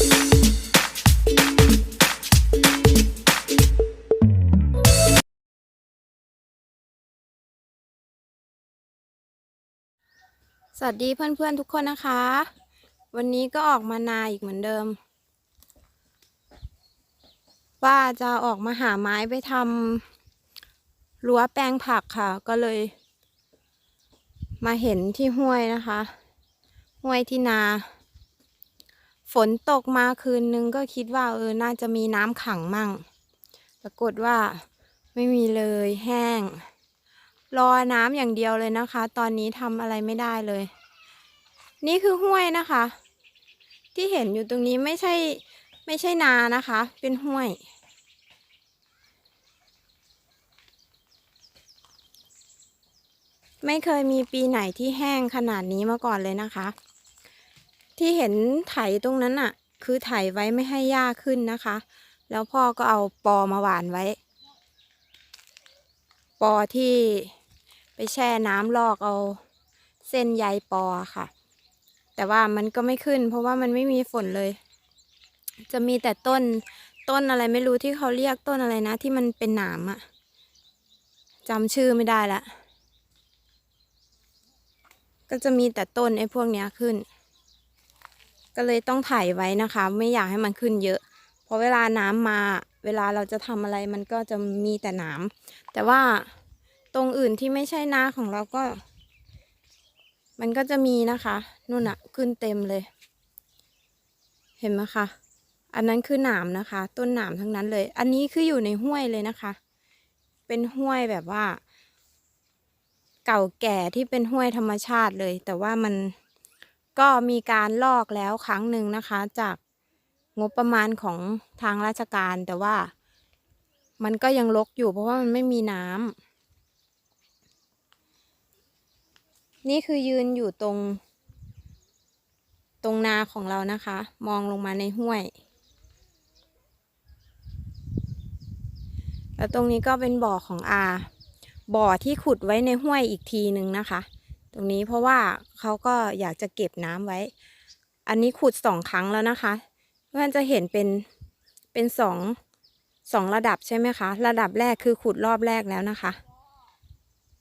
สวัสดีเพื่อนๆทุกคนนะคะ วันนี้ก็ออกมานาอีกเหมือนเดิม ว่าจะออกมาหาไม้ไปทำรั้วแปลงผักค่ะ ก็เลย มาเห็นที่ห้วยนะคะ ห้วยที่นา ฝนตกมาคืนนึงก็คิดว่าเออน่าจะมีน้ำขังมั่ง ปรากฏว่าไม่มีเลยแห้ง รอน้ำอย่างเดียวเลยนะคะ ตอนนี้ทำอะไรไม่ได้เลย นี่คือห้วยนะคะ ที่เห็นอยู่ตรงนี้ไม่ใช่ไม่ใช่นานะคะ เป็นห้วย ไม่เคยมีปีไหนที่แห้งขนาดนี้มาก่อนเลยนะคะ ที่เห็นไถตรงนั้นอะ คือไถไว้ไม่ให้หญ้าขึ้นนะคะ แล้วพ่อก็เอาปอมาหวานไว้ ปอที่ไปแช่น้ำลอกเอาเส้นใยปอค่ะ แต่ว่ามันก็ไม่ขึ้น เพราะว่ามันไม่มีฝนเลย จะมีแต่ต้นต้นอะไรไม่รู้ที่เขาเรียกต้นอะไรนะ ที่มันเป็นหนามอะจำชื่อไม่ได้ละก็จะมีแต่ต้นไอ้พวกเนี้ยขึ้น ก็เลยต้องถ่ายไว้นะคะ ไม่อยากให้มันขึ้นเยอะ เพราะเวลาน้ำมา เวลาเราจะทำอะไรมันก็จะมีแต่หนามแต่ว่าตรงอื่นที่ไม่ใช่นาของเราก็ มันก็จะมีนะคะนู่นอะขึ้นเต็มเลย เห็นไหมคะอันนั้นคือหนามนะคะ ต้นหนามทั้งนั้นเลย อันนี้คืออยู่ในห้วยเลยนะคะ เป็นห้วยแบบว่า เก่าแก่ที่เป็นห้วยธรรมชาติเลย แต่ว่ามัน ก็มีการลอกแล้วครั้งหนึ่งนะคะ จากงบประมาณของทางราชการ แต่ว่า มันก็ยังรกอยู่เพราะว่ามันไม่มีน้ำนี่คือยืนอยู่ตรง ตรงนาของเรานะคะ มองลงมาในห้วย แล้วตรงนี้ก็เป็นบ่อของอาบ่อที่ขุดไว้ในห้วยอีกทีหนึ่งนะคะ ตรงนี้เพราะว่าเขาก็อยากจะเก็บน้ำไว้ อันนี้ขุดสองครั้งแล้วนะคะ เพื่อนจะเห็นเป็นเป็นสองสองระดับใช่ไหมคะ ระดับแรกคือขุดรอบแรกแล้วนะคะ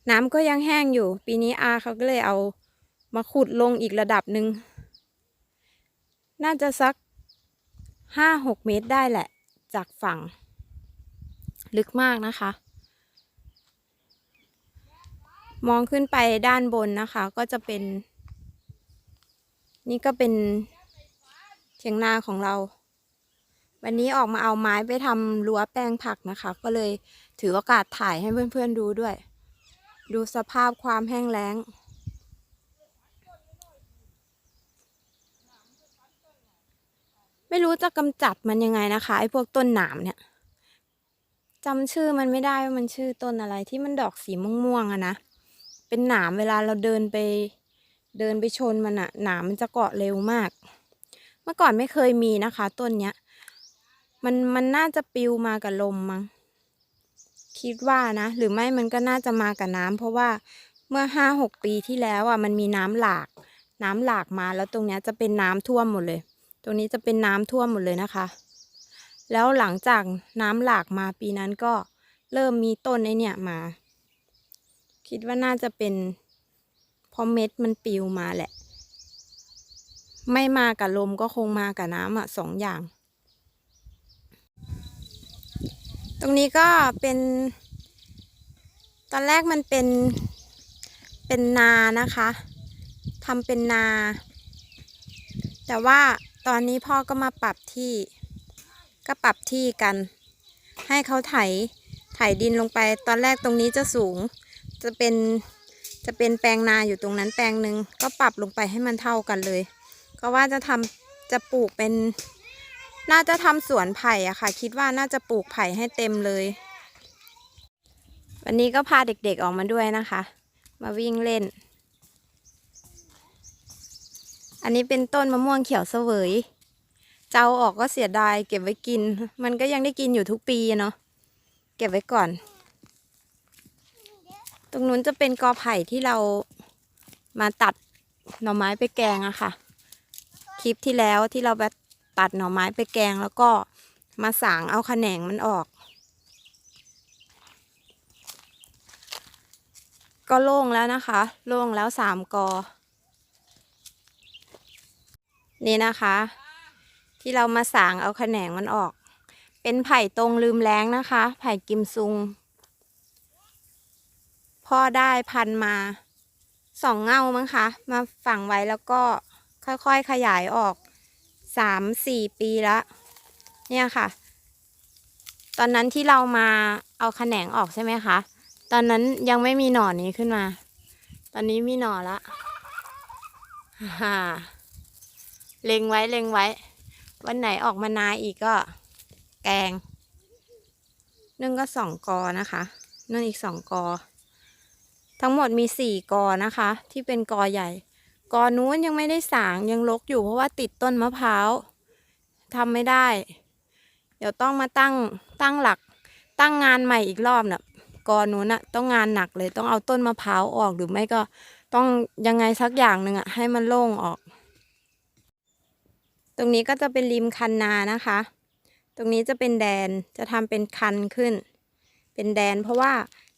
น้ำก็ยังแห้งอยู่ ปีนี้อาเขาก็เลยเอามาขุดลงอีกระดับหนึ่งน่าจะสักห้าหกเมตรได้แหละ จากฝั่ง ลึกมากนะคะ มองขึ้นไปด้านบนนะคะ ก็จะเป็น นี่ก็เป็นเถียงนาของเรา วันนี้ออกมาเอาไม้ไปทำรั้วแปลงผักนะคะ ก็เลยถือโอกาสถ่ายให้เพื่อนๆดูด้วย ดูสภาพความแห้งแล้ง ไม่รู้จะกำจัดมันยังไงนะคะไอ้พวกต้นหนามเนี่ยจำชื่อมันไม่ได้ว่ามันชื่อต้นอะไรที่มันดอกสีม่วงๆอะนะ เป็นหนามเวลาเราเดินไป เดินไปชนมันอะหนามมันจะเกาะเร็วมาก เมื่อก่อนไม่เคยมีนะคะ ต้นเนี้ย มันมันน่าจะปลิวมากับลมมั้งคิดว่านะ หรือไม่มันก็น่าจะมากับน้ำเพราะว่าเมื่อห้าหกปีที่แล้วอะมันมีน้ำหลาก น้ำหลากมาแล้วตรงเนี้ยจะเป็นน้ำท่วมหมดเลย ตรงนี้จะเป็นน้ำท่วมหมดเลยนะคะ แล้วหลังจากน้ำหลากมาปีนั้นก็เริ่มมีต้นไอเนี่ยมา คิดว่าน่าจะเป็นเพราะเม็ดมันปิวมาแหละ ไม่มากับลมก็คงมากับน้ำอะสองอย่าง ตรงนี้ก็เป็น ตอนแรกมันเป็นเป็นนานะคะทำเป็นนา แต่ว่าตอนนี้พ่อก็มาปรับที่ก็ปรับที่กัน ให้เขาไถไถดินลงไป ตอนแรกตรงนี้จะสูง จะเป็นจะเป็นแปลงนาอยู่ตรงนั้นแปลงหนึ่งก็ปรับลงไปให้มันเท่ากันเลย ก็ว่าจะทำจะปลูกเป็น น่าจะทำสวนไผ่อะค่ะ คิดว่าน่าจะปลูกไผ่ให้เต็มเลย วันนี้ก็พาเด็กๆออกมาด้วยนะคะ มาวิ่งเล่น อันนี้เป็นต้นมะม่วงเขียวเสวย เจ้าออกก็เสียดายเก็บไว้กิน มันก็ยังได้กินอยู่ทุกปีเนาะเก็บไว้ก่อน ตรงนู้นจะเป็นกอไผ่ที่เรามาตัดหน่อไม้ไปแกงอะค่ะ คลิปที่แล้วที่เราแบบตัดหน่อไม้ไปแกงแล้วก็มาสางเอาแขนงมันออก ก็โล่งแล้วนะคะ โล่งแล้วสามกอ นี่นะคะ ที่เรามาสางเอาแขนงมันออก เป็นไผ่ตรงลืมแรงนะคะ ไผ่กิมซุง พ่อได้พันมาสองเงามั้งคะ มาฝังไว้แล้วก็ค่อยๆขยายออกสามสี่ปีละเนี่ยค่ะ ตอนนั้นที่เรามาเอาแขนงออกใช่ไหมคะ ตอนนั้นยังไม่มีหน่อนี้ขึ้นมา ตอนนี้มีหน่อละฮ่าเล็งไว้เล็งไว้ วันไหนออกมานาอีกก็ แกงนึ่งก็สองกอนะคะ นึ่งอีกสองกอ ทั้งหมดมีสี่กอนะคะ ที่เป็นกอใหญ่ กอนู้นยังไม่ได้สางยังลกอยู่เพราะว่าติดต้นมะพร้าวทำไม่ได้ เดี๋ยวต้องมาตั้งตั้งหลัก ตั้งงานใหม่อีกรอบน่ะกอนู้นน่ะต้องงานหนักเลยต้องเอาต้นมะพร้าวออกหรือไม่ก็ต้องยังไงสักอย่างหนึ่งอะให้มันโล่งออก ตรงนี้ก็จะเป็นริมคันนานะคะ ตรงนี้จะเป็นแดนจะทำเป็นคันขึ้น เป็นแดนเพราะว่า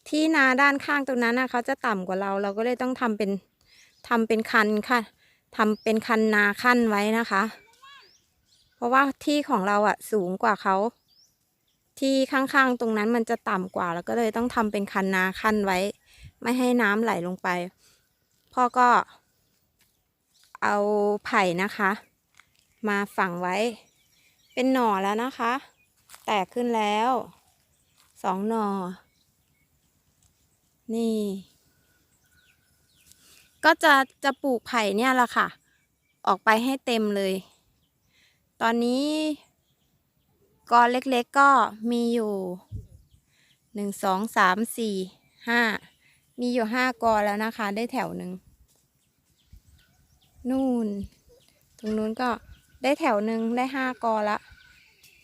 ที่นาด้านข้างตรงนั้นนะเขาจะต่ำกว่าเรา เราก็เลยต้องทำเป็นทำเป็นคันค่ะทำเป็นคันนาขั้นไว้นะคะ เพราะว่าที่ของเราอะสูงกว่าเขาที่ข้างๆตรงนั้นมันจะต่ำกว่า แล้วก็เลยต้องทำเป็นคันนาขั้นไว้ ไม่ให้น้ำไหลลงไป พ่อก็ เอาไผ่นะคะ มาฝังไว้ เป็นหน่อแล้วนะคะ แตกขึ้นแล้วสองหน่อ นี่ ก็จะจะปลูกไผ่เนี่ยแหละค่ะ ออกไปให้เต็มเลย ตอนนี้กอเล็กๆก็มีอยู่หนึ่งสองสามสี่ห้ามีอยู่ห้ากอแล้วนะคะ ได้แถวหนึ่งนู่น ตรงนู้นก็ได้แถวหนึ่งได้ห้ากอละ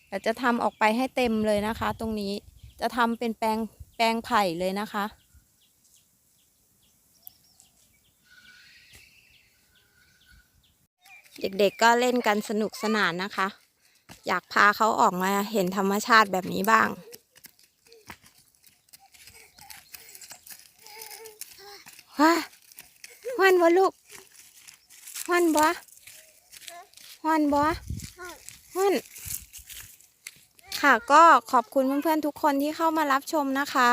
เดี๋ยวจะทำออกไปให้เต็มเลยนะคะ ตรงนี้จะทำเป็นแปลงแปลงไผ่เลยนะคะ เด็กๆก็เล่นกันสนุกสนานนะคะ อยากพาเขาออกมาเห็นธรรมชาติแบบนี้บ้าง ว้าวันบ่ลูกวันบ่วันบ่วันค่ะก็ขอบคุณเพื่อนๆทุกคนที่เข้ามารับชมนะคะ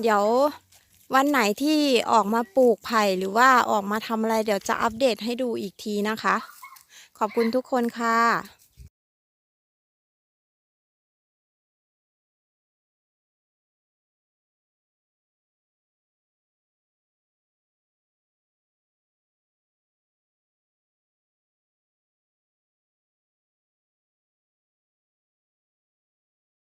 เดี๋ยว วันไหนที่ออกมาปลูกไผ่หรือว่าออกมาทำอะไรเดี๋ยวจะอัปเดตให้ดูอีกทีนะคะ ขอบคุณทุกคนค่ะ